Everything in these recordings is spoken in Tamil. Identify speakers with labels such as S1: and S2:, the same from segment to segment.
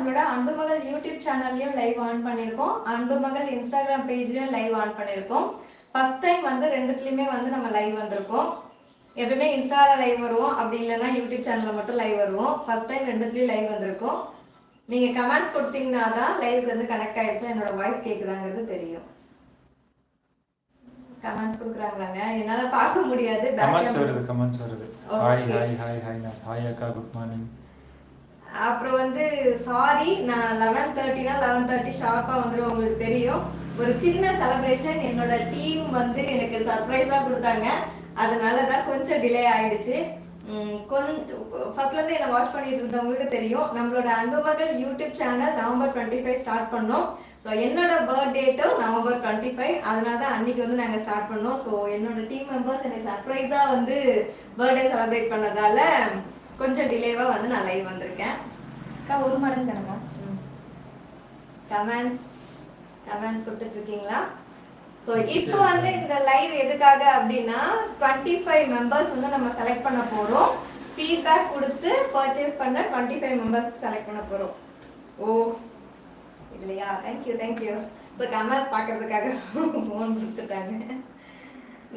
S1: நம்மளோட அன்பு மகள் யூடியூப் சேனல்லையும் லைவ் ஆன் பண்ணியிருக்கோம். அன்பு மகள் இன்ஸ்டாகிராம் பேஜ்லயும் லைவ் ஆன் பண்ணியிருக்கோம். ஃபர்ஸ்ட் டைம் வந்து ரெண்டுத்துலயுமே வந்து நம்ம லைவ் வந்திருக்கோம். எப்பவுமே இன்ஸ்டால லைவ் வருவோம். அப்படி இல்லைன்னா யூடியூப் சேனல்ல மட்டும் லைவ் வருவோம். ஃபர்ஸ்ட் டைம் ரெண்டுத்துலயும் லைவ் வந்திருக்கோம். நீங்க கமெண்ட்ஸ் கொடுத்தீங்கன்னா தான் லைவுக்கு வந்து கனெக்ட் ஆயிடுச்சா. என்னோட வாய்ஸ் கேக்குதாங்கிறது தெரியும். கமெண்ட்ஸ் கொடுக்குறாங்களாங்க? என்னால பார்க்க முடியாது.
S2: கமெண்ட்ஸ் வருது கமெண்ட்ஸ் வருது. Hi hi hi hi hi அக்கா குட் மார்னிங்
S1: அப்புறம் வந்து சாரி நான் லெவன் தேர்ட்டினா லெவன் தேர்ட்டி ஷார்ப்பாக வந்துடும் உங்களுக்கு தெரியும். ஒரு சின்ன செலப்ரேஷன் என்னோட டீம் வந்து எனக்கு சர்ப்ரைஸாக கொடுத்தாங்க. அதனால தான் கொஞ்சம் டிலே ஆயிடுச்சு. கொஞ்சம் ஃபர்ஸ்ட்லேருந்து என்னை வாட்ச் பண்ணிட்டு இருந்தவங்களுக்கு தெரியும். நம்மளோட அன்பு மகள் YouTube channel November twenty five start பண்ணோம். ஸோ என்னோட பர்த் டேட்டும் நவம்பர் டுவெண்ட்டி ஃபைவ் அதனால தான் அன்னைக்கு வந்து நாங்கள் ஸ்டார்ட் பண்ணோம். ஸோ என்னோட டீம் மெம்பர்ஸ் எனக்கு சர்ப்ரைஸாக வந்து பர்த்டே செலிப்ரேட் பண்ணதால கொஞ்சம் டிலேவாக வந்து நான் லைவ் வந்திருக்கேன்.
S3: அக்கா ஒரு மடங்கு தானேக்கா
S1: கமெண்ட்ஸ் கமெண்ட்ஸ் கொடுத்துட்டு இருக்கீங்களா ஸோ இப்போ வந்து இந்த லைவ் எதுக்காக அப்படின்னா டுவெண்ட்டி ஃபைவ் மெம்பர்ஸ் வந்து நம்ம செலக்ட் பண்ண போகிறோம் ஃபீட்பேக் கொடுத்து பர்ச்சேஸ் பண்ண டுவெண்ட்டி ஃபைவ் மெம்பர்ஸ் செலக்ட் பண்ண போகிறோம் ஓ இல்லையா தேங்க்யூ தேங்க்யூ ஸோ கமெண்ட்ஸ் பார்க்கறதுக்காக ஃபோன் கொடுத்துட்டாங்க.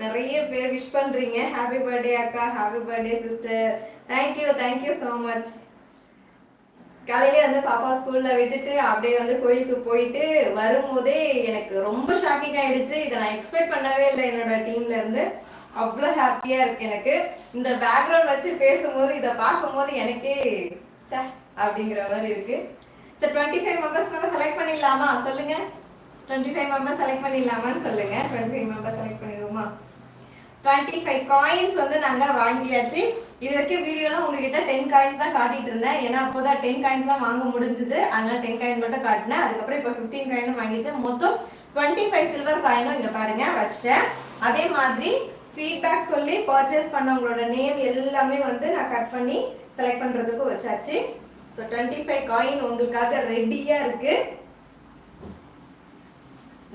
S1: நிறைய பேர் விஷ் பண்ணுறீங்க ஹாப்பி பர்த்டே அக்கா. Happy birthday sister thank you thank you so much காலையிலே வந்து பாப்பா ஸ்கூல்ல விட்டுட்டு அப்படியே வந்து கோயிலுக்கு போயிட்டு வரும்போதே எனக்கு ரொம்ப ஷாக்கிங் ஆயிடுச்சு. இதை நான் எக்ஸ்பெக்ட் பண்ணவே இல்லை என்னோட டீம்ல இருந்து. அவ்வளோ ஹாப்பியா இருக்கு எனக்கு. இந்த பேக்ரவுண்ட் வச்சு பேசும்போது இதை பார்க்கும்போது எனக்கே சே அப்படிங்கிற மாதிரி இருக்கு. சார் டுவெண்ட்டி ஃபைவ் மெம்பர்ஸ் நம்ம செலக்ட் பண்ணிடலாமா? சொல்லுங்க. டுவெண்ட்டி ஃபைவ் மெம்பர்ஸ் செலக்ட் பண்ணிடலாமான்னு சொல்லுங்க. டுவெண்ட்டி ஃபைவ் மெம்பர்ஸ் செலக்ட் பண்ணி டுவெண்ட்டி ஃபைவ் காயின்ஸ் வந்து நாங்கள் வாங்கியாச்சு. இது வரைக்கும் வீடியோலாம் உங்ககிட்ட டென் காயின்ஸ் தான் காட்டிட்டு இருந்தேன். ஏன்னா அப்போதான் டென் காயின்ஸ் தான் வாங்க முடிஞ்சுது. அதனால டென் காயின் மட்டும் காட்டினேன். அதுக்கப்புறம் இப்போ ஃபிஃப்டீன் காயினும் வாங்கிச்சேன் மொத்தம் டுவெண்ட்டி ஃபைவ் சில்வர் காயினும் இங்கே பாருங்க வச்சிட்டேன். அதே மாதிரி ஃபீட்பேக் சொல்லி பர்ச்சேஸ் பண்ணவங்களோட நேம் எல்லாமே வந்து நான் கட் பண்ணி செலக்ட் பண்ணுறதுக்கு வச்சாச்சு. ஸோ டுவெண்ட்டி ஃபைவ் காயின் உங்களுக்காக ரெடியாக இருக்குது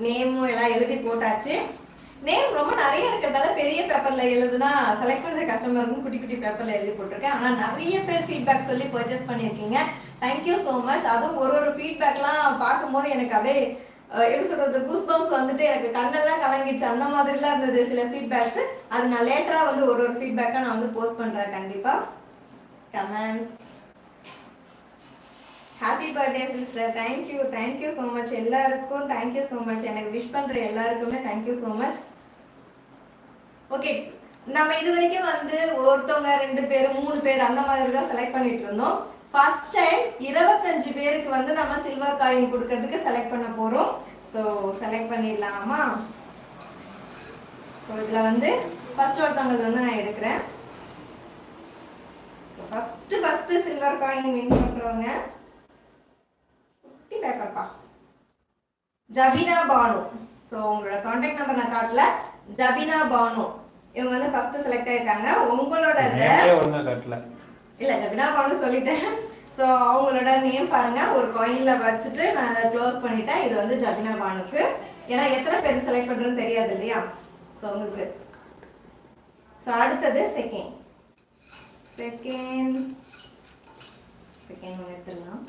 S1: நேமும் எல்லாம் எழுதி போட்டாச்சு. நேம் ரொம்ப நிறைய இருக்கிறதால பெரிய பேப்பர்ல எழுதுனா செலக்ட் பண்ற கஸ்டமருக்கும் குட்டி குட்டி பேப்பர்ல எழுதி போட்டிருக்கேன். ஆனா நிறைய பேர் ஃபீட்பேக் சொல்லி பர்ச்சேஸ் பண்ணியிருக்கீங்க. தேங்க்யூ ஸோ மச் அதுவும் ஒரு ஒரு ஃபீட்பேக்லாம் பார்க்கும்போது எனக்கு அப்படியே எப்படி சொல்றது கூஸ் பம்ப்ஸ் வந்துட்டு எனக்கு கண்ணெல்லாம் கலங்கிடுச்சு. அந்த மாதிரிலாம் இருந்தது சில ஃபீட்பேக்ஸ் அது நான் லேட்டரா வந்து ஒரு ஒரு ஃபீட்பேக்கா நான் வந்து போஸ்ட் பண்றேன் கண்டிப்பா. Comments happy birthday sister thank you thank you so much எல்லாருக்கும் தேங்க்யூ ஸோ மச் எனக்கு விஷ் பண்ணுற எல்லாருக்குமே தேங்க்யூ ஸோ மச் ஓகே நம்ம இது வரைக்கும் வந்து ஒருத்தவங்க ரெண்டு பேர் மூணு பேர் அந்த மாதிரி தான் செலக்ட் பண்ணிட்டு இருந்தோம். ஃபர்ஸ்ட் டைம் இருபத்தஞ்சு பேருக்கு வந்து நம்ம சில்வர் காயின் கொடுக்கறதுக்கு செலக்ட் பண்ண போறோம். ஸோ செலக்ட் பண்ணிடலாமா? ஸோ இதில் வந்து ஃபர்ஸ்ட் ஒருத்தவங்க வந்து நான் எடுக்கிறேன். First first silver coin win பண்ணுறவங்க குட்டி பேப்பர்ப்பா ஜபினா பானு. ஸோ உங்களோட காண்டாக்ட் நம்பர் நான் காட்டல. ஜபினா பானு. இவங்க வந்து ஃபர்ஸ்ட் செலக்ட் ஆயிருக்காங்க. உங்களோட
S2: ஒழுங்கா கட்டல.
S1: இல்ல ஜபினா பானு சொல்லிட்டேன். ஸோ அவங்களோட நேம் பாருங்க. ஒரு காயின்ல வச்சுட்டு நான் அதை க்ளோஸ் பண்ணிட்டேன். இது வந்து ஜபினா பானுக்கு. ஏன்னா எத்தனை பேர் செலக்ட் பண்றதுன்னு தெரியாது இல்லையா? ஸோ உங்களுக்கு. ஸோ அடுத்தது செகண்ட் செகண்ட் செகண்ட் எடுத்துடலாம்.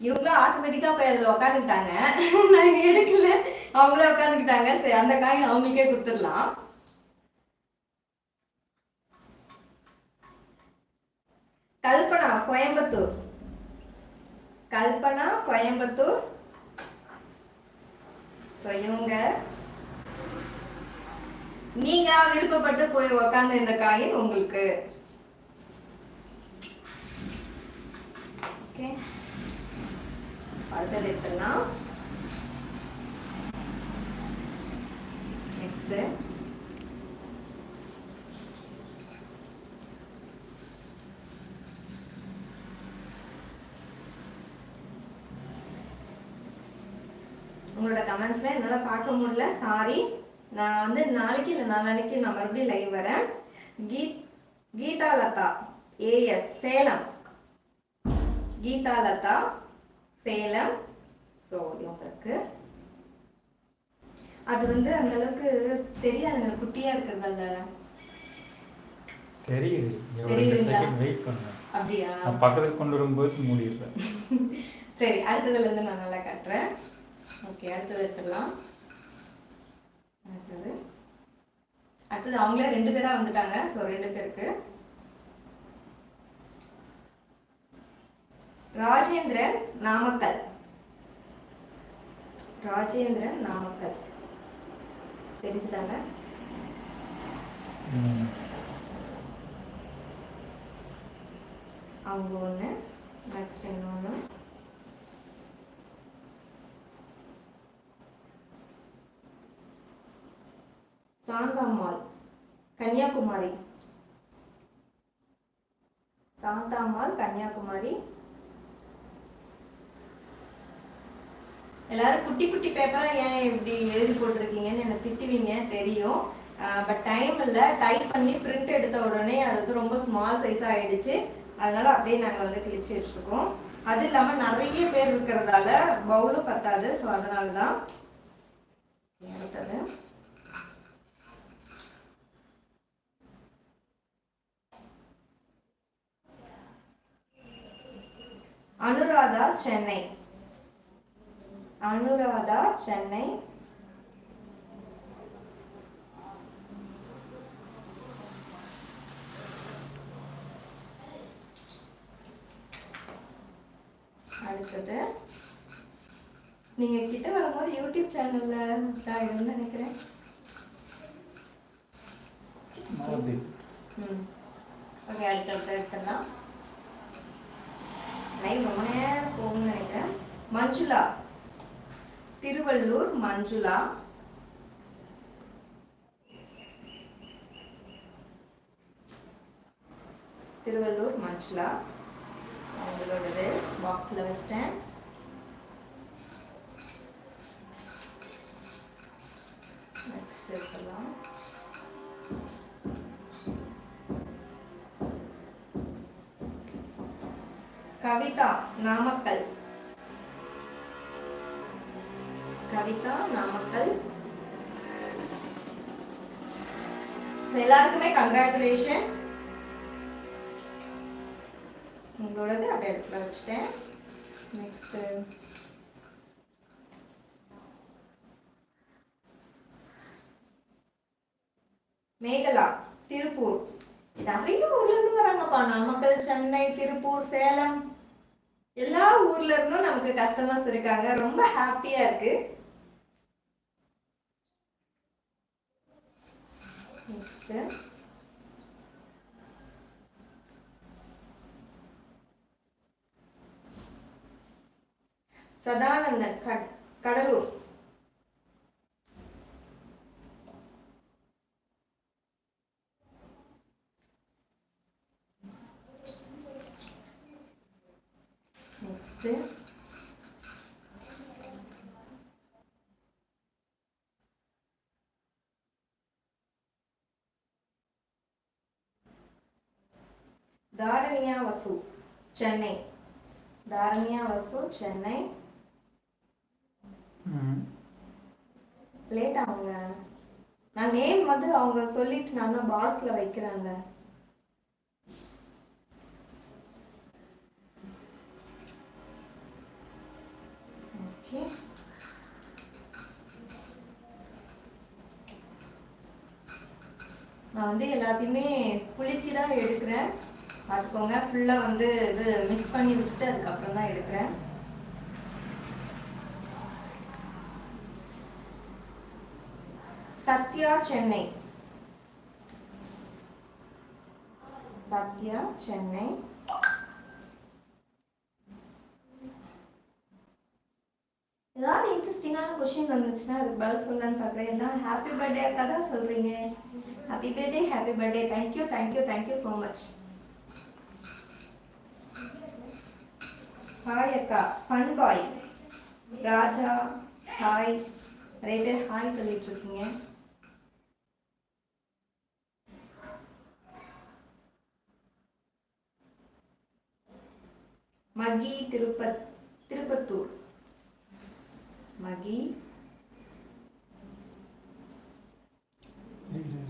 S1: இவங்களும் ஆட்டோமேட்டிக்காக போய் அதில் உட்காந்துக்கிட்டாங்க நான் எடுக்கல. அவங்களே உட்காந்துக்கிட்டாங்க சரி அந்த காயின் அவங்களுக்கே கொடுத்துடலாம். கல்பனா கோயம்புத்தூர். கல்பனா கோயம்புத்தூர். ஸோ இவங்க. நீங்க விருப்பப்பட்டு போய் உக்காந்து இந்த காயின் உங்களுக்கு அடுத்தது எடுத்துடலாம். நெக்ஸ்ட் உங்களோட கமெண்ட்ஸில் என்னால் பார்க்க முடியல. சாரி நான் வந்து நாளைக்கு இல்லை நாளைக்கு நான் மறுபடியும் லைவ் வரேன். Keith Geetha Latha AS Salem. Geetha Latha Salem. So இவங்களுக்கு அது வந்து அந்த அளவுக்கு தெரியாதுங்க. குட்டியா இருக்கிறதால.
S2: தெரியுது. வெயிட்
S1: அப்படியா?
S2: கொண்டு வரும்போது மூடிடுறேன்.
S1: சரி அடுத்ததுல இருந்து நான் நல்லா காட்டுறேன். ஓகே அடுத்தது எடுத்துடலாம் அடுத்தது. அடுத்தது அவங்களே ரெண்டு பேரா வந்துட்டாங்க. ஸோ ரெண்டு பேருக்கு. ராஜேந்திரன் நாமக்கல். ராஜேந்திரன் நாமக்கல். தெரிஞ்சுதாங்க. அவங்க ஒன்று நெக்ஸ்ட் இன்னொன்று சாந்தாம்மாள் கன்னியாகுமரி. சாந்தாம்மாள் கன்னியாகுமரி. எல்லாரும் குட்டி குட்டி பேப்பராக ஏன் இப்படி எழுதி போட்டிருக்கீங்கன்னு எனக்கு திட்டுவீங்க தெரியும். பட் டைம் இல்லை. டைப் பண்ணி பிரிண்ட் எடுத்த உடனே அது வந்து ரொம்ப ஸ்மால் சைஸாக ஆயிடுச்சு. அதனால அப்படியே நாங்கள் வந்து கிழிச்சு வச்சுருக்கோம். அது இல்லாமல் நிறைய பேர் இருக்கிறதால பவுலும் பத்தாது ஸோ அதனால தான் அடுத்தது அனுராதா சென்னை. அனுராதா சென்னை. அடுத்தது நீங்க கிட்ட வரும்போது யூடியூப் சேனல்ல தான் இருந்து நினைக்கிறேன். ம். ஓகே அடுத்தடுத்து எடுத்துடலாம். லைவ் ரொம்ப நேரம் போகும்னு நினைக்கிறேன். மஞ்சுளா. திருவள்ளூர் மஞ்சுளா. திருவள்ளூர் மஞ்சுளா. அவங்களோடது பாக்ஸில் வச்சிட்டேன். நெக்ஸ்ட் கவிதா நாமக்கல். எல்லாருக்குமே கங்க்ராச்சுலேஷன் உங்களோடது அப்படியே இடத்துல வச்சுட்டேன். நெக்ஸ்ட் மேகலா திருப்பூர். நிறைய ஊர்ல இருந்து வராங்கப்பா. நாமக்கல் சென்னை திருப்பூர் சேலம். எல்லா ஊர்ல இருந்தும் நமக்கு கஸ்டமர்ஸ் இருக்காங்க. ரொம்ப ஹாப்பியா இருக்கு. நெக்ஸ்ட் சதானந்தன் கட் கடலூர் நெக்ஸ்ட் தாரணியா வசு சென்னை தாரணியா வசு சென்னை. லேட் ஆகுங்க. நான் நேம் வந்து அவங்க சொல்லிட்டு நான் தான் பாக்ஸ்ல வைக்கிறேங்க. ஓகே நான் வந்து எல்லாத்தையுமே குலுக்கி தான் எடுக்கிறேன். பார்த்துக்கோங்க. ஃபுல்லாக வந்து இது மிக்ஸ் பண்ணி விட்டு அதுக்கப்புறம் தான் எடுக்கிறேன். சத்யா சென்னை. சத்யா சென்னை. ஏதாவது இன்ட்ரெஸ்டிங்கான கொஷின் வந்துச்சுன்னா அதுக்கு பதில் சொல்லலான்னு பார்க்குறேன். எல்லாம் ஹாப்பி பர்த்டே அக்கா தான் சொல்கிறீங்க happy birthday happy birthday thank you thank you thank you so much hi அக்கா ஃபன் பாய் ராஜா ஹாய் நிறைய பேர் ஹாய் சொல்லிட்டு இருக்கீங்க மகி திருப்பத் திருப்பத்தூர் மகி
S2: இரு,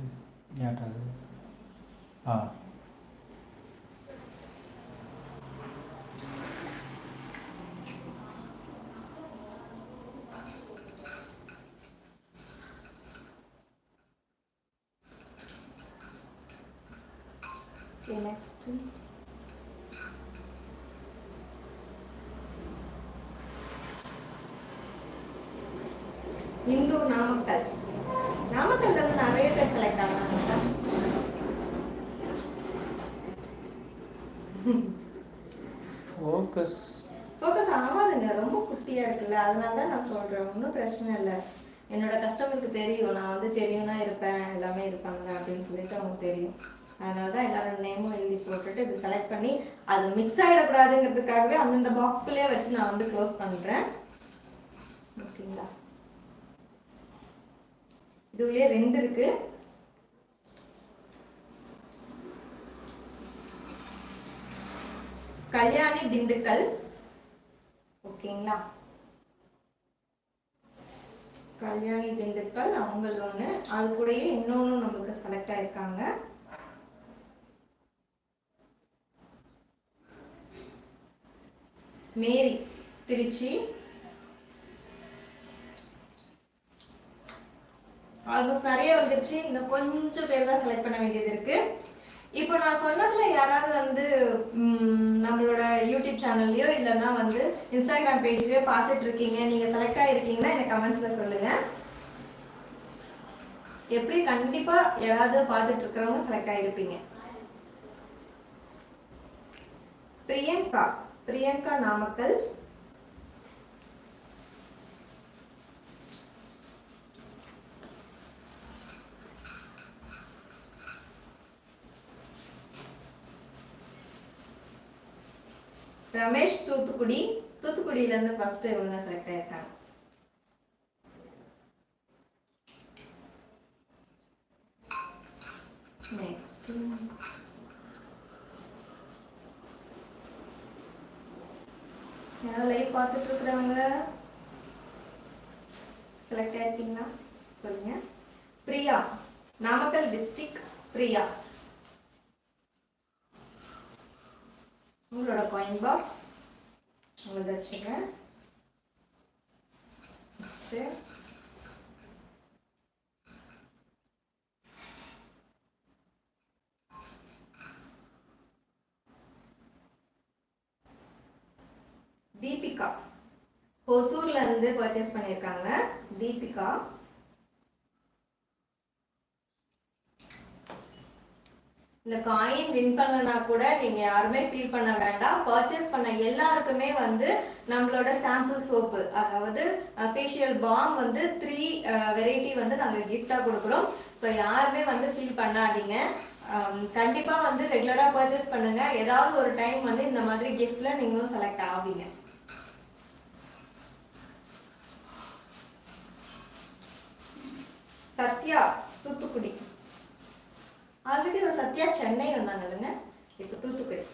S1: ஓகே நெக்ஸ்ட் இந்து நாமக்கல் நாமக்கல்ல இருந்து நிறைய பேர் செலக்ட் ஆனாங்க
S2: ஃபோக்கஸ்
S1: ஃபோக்கஸ் ஆகாதுங்க. ரொம்ப குட்டியா இருக்குல்ல. அதனால தான் நான் சொல்றேன். ஒன்றும் பிரச்சனை இல்லை. என்னோட கஸ்டமருக்கு தெரியும். நான் வந்து ஜெனியூனா இருப்பேன். எல்லாமே இருப்பாங்க அப்படின்னு சொல்லிட்டு அவங்களுக்கு தெரியும். அதனால தான் எல்லாரோட நேமும் எழுதி போட்டுட்டு இப்படி செலக்ட் பண்ணி அது மிக்ஸ் ஆகிடக்கூடாதுங்கிறதுக்காகவே அந்தந்த பாக்ஸ்குள்ளேயே வச்சு நான் வந்து க்ளோஸ் பண்ணுறேன் ஓகேங்களா? இதுலேயே ரெண்டு இருக்கு. கல்யாணி திண்டுக்கல். ஓகேங்களா? கல்யாணி திண்டுக்கல் அவங்க ஒன்று அது கூடயே இன்னொன்று நம்மளுக்கு செலக்ட் ஆயிருக்காங்க. மேரி திருச்சி. ஆல்மோஸ்ட் நிறைய வந்துருச்சு. இன்னும் கொஞ்சம் பேர் தான் செலக்ட் பண்ண வேண்டியது இருக்கு. இப்போ நான் சொன்னதுல யாராவது வந்து நம்மளோட யூடியூப் சேனல்லையோ இல்லைன்னா வந்து இன்ஸ்டாகிராம் பேஜ்லயோ பார்த்துட்டு இருக்கீங்க நீங்க செலக்ட் ஆகிருக்கீங்கன்னா எனக்கு கமெண்ட்ஸ்ல சொல்லுங்க. எப்படி கண்டிப்பா யாராவது பார்த்துட்டு இருக்கிறவங்க செலக்ட் ஆகிருப்பீங்க பிரியங்கா. பிரியங்கா நாமக்கல். ரமேஷ் தூத்துக்குடி. தூத்துக்குடியிலேருந்து இருந்து ஃபர்ஸ்ட் இவங்க செலக்ட் ஆயிருக்காங்க நெக்ஸ்ட் யாராவது லைவ் பார்த்துட்டு இருக்கிறவங்க செலக்ட் ஆயிருக்கீங்களா? சொல்லுங்க. பிரியா நாமக்கல் டிஸ்ட்ரிக் பிரியா. உங்களோட காயின் பாக்ஸ் உங்களது வச்சுருக்கேன் சரி தீபிகா. ஒசூர்ல இருந்து பர்ச்சேஸ் பண்ணியிருக்காங்க. தீபிகா. இந்த காயின் வின் பண்ணனா கூட நீங்க யாருமே ஃபீல் பண்ண வேண்டாம். பர்ச்சேஸ் பண்ண எல்லாருக்குமே வந்து நம்மளோட சாம்பிள் சோப்பு அதாவது ஃபேஷியல் பாம் வந்து த்ரீ வெரைட்டி வந்து நாங்கள் கிஃப்டாக கொடுக்குறோம். ஸோ யாருமே வந்து ஃபீல் பண்ணாதீங்க. கண்டிப்பாக வந்து ரெகுலராக பர்ச்சேஸ் பண்ணுங்கள் ஏதாவது ஒரு டைம் வந்து இந்த மாதிரி கிஃப்டில் நீங்களும் செலக்ட் ஆவீங்க. சத்யா தூத்துக்குடி. ஆல்ரெடி ஒரு சத்யா சென்னை வந்தாங்க இல்லைங்க? இப்போ தூத்துக்குடி.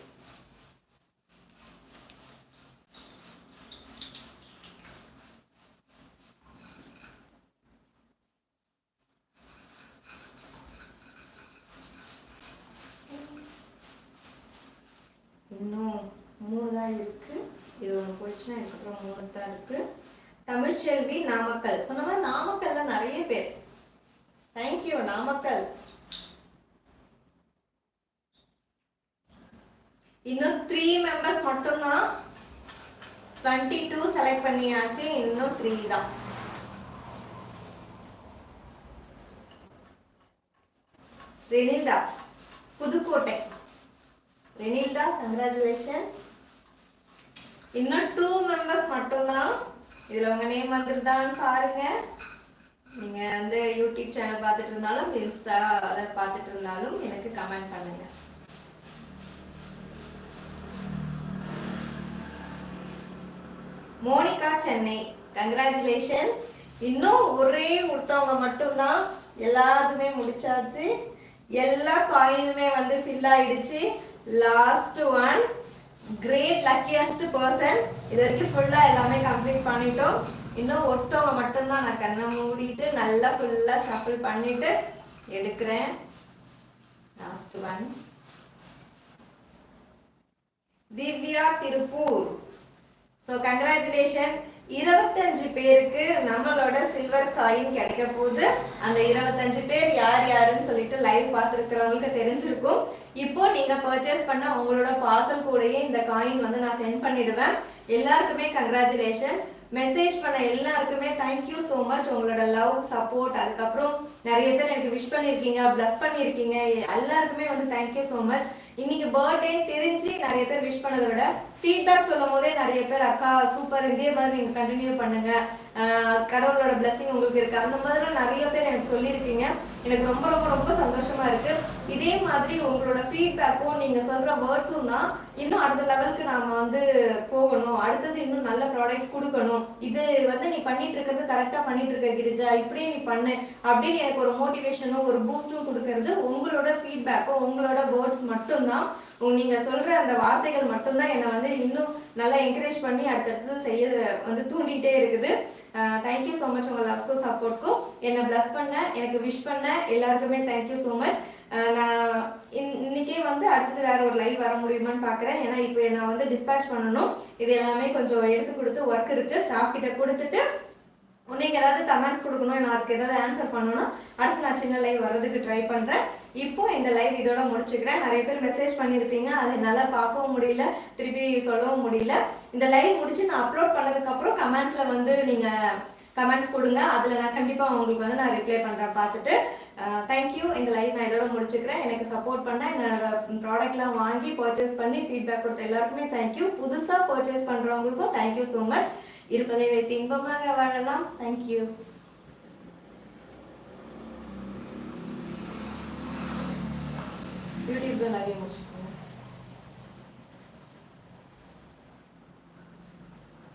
S1: இன்னும் மூணு தான் இருக்கு. இது ஒன்று போயிடுச்சுன்னா இதுக்கப்புறம் மூணு தான் இருக்கு. தமிழ்ச்செல்வி நாமக்கல். சொன்ன மாதிரி நாமக்கல் தேங்க்யூ நாமக்கல். இன்னும் த்ரீ மெம்பர்ஸ் மட்டும்தான் டுவெண்ட்டி டூ செலக்ட் பண்ணியாச்சு. இன்னும் த்ரீ தான். ரெனில்டா புதுக்கோட்டை. ரெனில்டா கங்க்ராச்சுலேஷன் இன்னும் டூ மெம்பர்ஸ் மட்டும்தான். இதுல உங்க நேம் வந்துருதான்னு பாருங்க. நீங்க வந்து யூடியூப் சேனல் பார்த்துட்டு இருந்தாலும் இன்ஸ்டா அதை பார்த்துட்டு இருந்தாலும் எனக்கு கமெண்ட் பண்ணுங்க. மோனிகா சென்னை கங்க்ராச்சுலேஷன் இன்னும் ஒரே ஒருத்தவங்க மட்டும்தான் எல்லாத்துமே முடிச்சாச்சு. எல்லா காயினுமே வந்து ஃபில் ஆயிடுச்சு. Last one great luckiest person இது வரைக்கும் ஃபுல்லாக எல்லாமே கம்ப்ளீட் பண்ணிட்டோம். இன்னும் ஒருத்தவங்க மட்டும்தான். நான் கண்ணை மூடிட்டு நல்லா ஃபுல்லாக ஷஃபிள் பண்ணிட்டு எடுக்கிறேன். Last one Divya Tiruppur. So congratulation இருபத்தஞ்சு பேருக்கு நம்மளோட சில்வர் காயின் கிடைக்க போகுது. அந்த இருபத்தஞ்சு பேர் யார் யாருன்னு சொல்லிட்டு லைவ் பார்த்துருக்கிறவங்களுக்கு தெரிஞ்சிருக்கும். இப்போ நீங்க பர்ச்சேஸ் பண்ண உங்களோட பார்சல் கூடயே இந்த காயின் வந்து நான் சென்ட் பண்ணிடுவேன். எல்லாருக்குமே கங்க்ராச்சுலேஷன் மெசேஜ் பண்ண எல்லாருக்குமே தேங்க்யூ ஸோ மச் உங்களோட லவ் சப்போர்ட் அதுக்கப்புறம் நிறைய பேர் எனக்கு விஷ் பண்ணியிருக்கீங்க ப்ளஸ் பண்ணியிருக்கீங்க. எல்லாருக்குமே வந்து தேங்க்யூ ஸோ மச் இன்னைக்கு பர்த்டே தெரிஞ்சு நிறைய பேர் விஷ் பண்ணதை விட ஃபீட்பேக் சொல்லும் போதே நிறைய பேர் அக்கா சூப்பர் இதே மாதிரி நீங்கள் கண்டினியூ பண்ணுங்க. கடவுளோட பிளஸிங் உங்களுக்கு இருக்கு. அந்த மாதிரிலாம் நிறைய பேர் எனக்கு சொல்லியிருக்கீங்க. எனக்கு ரொம்ப ரொம்ப ரொம்ப சந்தோஷமா இருக்கு. இதே மாதிரி உங்களோட ஃபீட்பேக்கும் நீங்க சொல்ற வேர்ட்ஸும் தான் இன்னும் அடுத்த லெவலுக்கு நாம வந்து போகணும். அடுத்தது இன்னும் நல்ல ப்ராடக்ட் கொடுக்கணும். இது வந்து நீ பண்ணிட்டு இருக்கிறது கரெக்டா பண்ணிட்டு இருக்க கிரிஜா. இப்படியே நீ பண்ணு. அப்படின்னு எனக்கு ஒரு மோட்டிவேஷனும் ஒரு பூஸ்டும் கொடுக்கறது உங்களோட ஃபீட்பேக்கும் உங்களோட வேர்ட்ஸ் மட்டும்தான். நீங்க சொல்ற அந்த வார்த்தைகள் மட்டும்தான் என்னை வந்து இன்னும் நல்லா என்கரேஜ் பண்ணி அடுத்தடுத்து செய்ய வந்து தூண்டிகிட்டே இருக்குது. தேங்க்யூ ஸோ மச் உங்க லவ்க்கும் சப்போர்ட்க்கும் என்னை பிளஸ் பண்ண எனக்கு விஷ் பண்ண எல்லாருக்குமே தேங்க்யூ ஸோ மச் நான் இன்- இன்னைக்கே வந்து அடுத்தது வேற ஒரு லைவ் வர முடியுமான்னு பார்க்குறேன் ஏன்னா இப்போ நான் வந்து டிஸ்பேச் பண்ணணும். இது எல்லாமே கொஞ்சம் எடுத்து கொடுத்து ஒர்க் இருக்கு. ஸ்டாஃப் கிட்ட கொடுத்துட்டு உன்னைக்கு ஏதாவது கமெண்ட்ஸ் கொடுக்கணும் நான் அதுக்கு ஏதாவது ஆன்சர் பண்ணணும் அடுத்து நான் சின்ன லைவ் வர்றதுக்கு ட்ரை பண்ணுறேன் இப்போ இந்த லைவ் இதோட முடிச்சுக்கிறேன். நிறைய பேர் மெசேஜ் பண்ணியிருப்பீங்க. அதை என்னால் பார்க்கவும் முடியல. திருப்பி சொல்லவும் முடியல. இந்த லைவ் முடிச்சு நான் அப்லோட் பண்ணதுக்கப்புறம் கமெண்ட்ஸில் வந்து நீங்கள் கமெண்ட்ஸ் கொடுங்க. அதில் நான் கண்டிப்பாக உங்களுக்கு வந்து நான் ரிப்ளை பண்ணுறேன் பார்த்துட்டு. தேங்க்யூ இந்த லைவ் நான் இதோட முடிச்சுக்கிறேன். எனக்கு சப்போர்ட் பண்ண என்னோட ப்ராடக்ட்லாம் வாங்கி பர்ச்சேஸ் பண்ணி ஃபீட்பேக் கொடுத்த எல்லாருக்குமே தேங்க்யூ புதுசாக பர்ச்சேஸ் பண்ணுறவங்களுக்கும் தேங்க்யூ ஸோ மச் இருப்பதை வைத்து இன்பமாக வாழலாம். தேங்க்யூ யூடியூப்ல நிறைய முடிச்சு